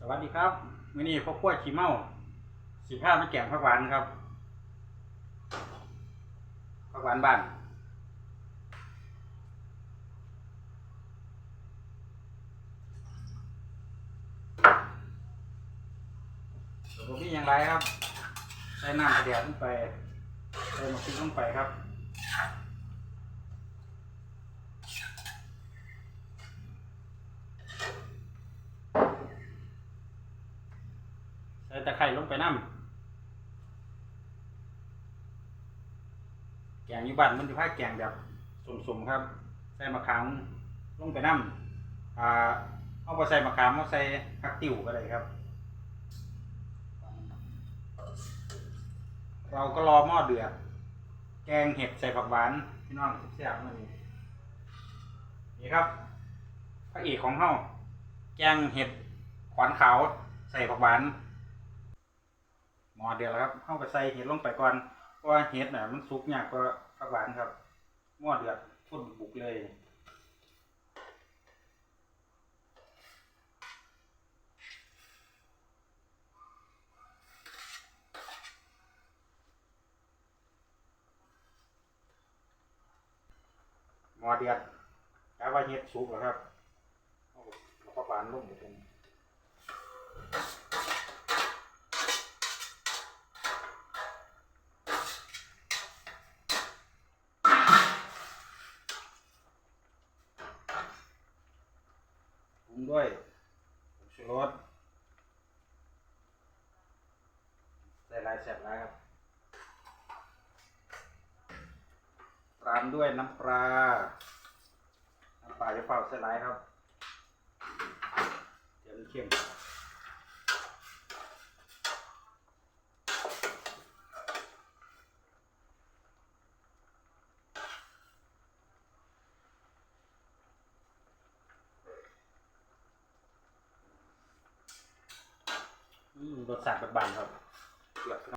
สวัสดีครับมื้อนี้พ่อขั้วขี้เมาสิพามาแกงผักหวานครับผักหวานบ้านเดี๋ยวผมมีอย่างไรครับ ใส่น้ำกระเดียดลงไปใส่หมกพริกลงไปครับ ตะไคร้ลงไปน้ำแกงอยู่บ้านมันจะพาแกงแบบสมๆครับ ใส่มะขามลงไปน้ำอ่าเอาไปใส่มะขามเอาใส่ผักติ๋วก็ได้ครับ เราก็รอหม้อเดือดแกงเห็ดใส่ผักหวานพี่น้องแซ่บๆมานี่นี่ครับพระเอกของเฮาแกงเห็ดขวานขาวใส่ผักหวาน หมอเดียวแล้วครับเข้าไปใส่เห็ดลงไปก่อนเพราะว่าเห็ดน่ะมันสุกยากกว่าผักหวานครับหม้อเดือดพุ่นบุกเลยหมอเดือดแปลว่าเห็ดสุกแล้วครับเอาเอาผักหวานลงไปตรงนี้ งด้วยผงชูรสใส่ลายแสบแล้วครับ ตามด้วยน้ำปลา น้ำปลาจะเป่าใส่ลายครับ เดี๋ยวมันเค็ม รสชาติบานๆครับ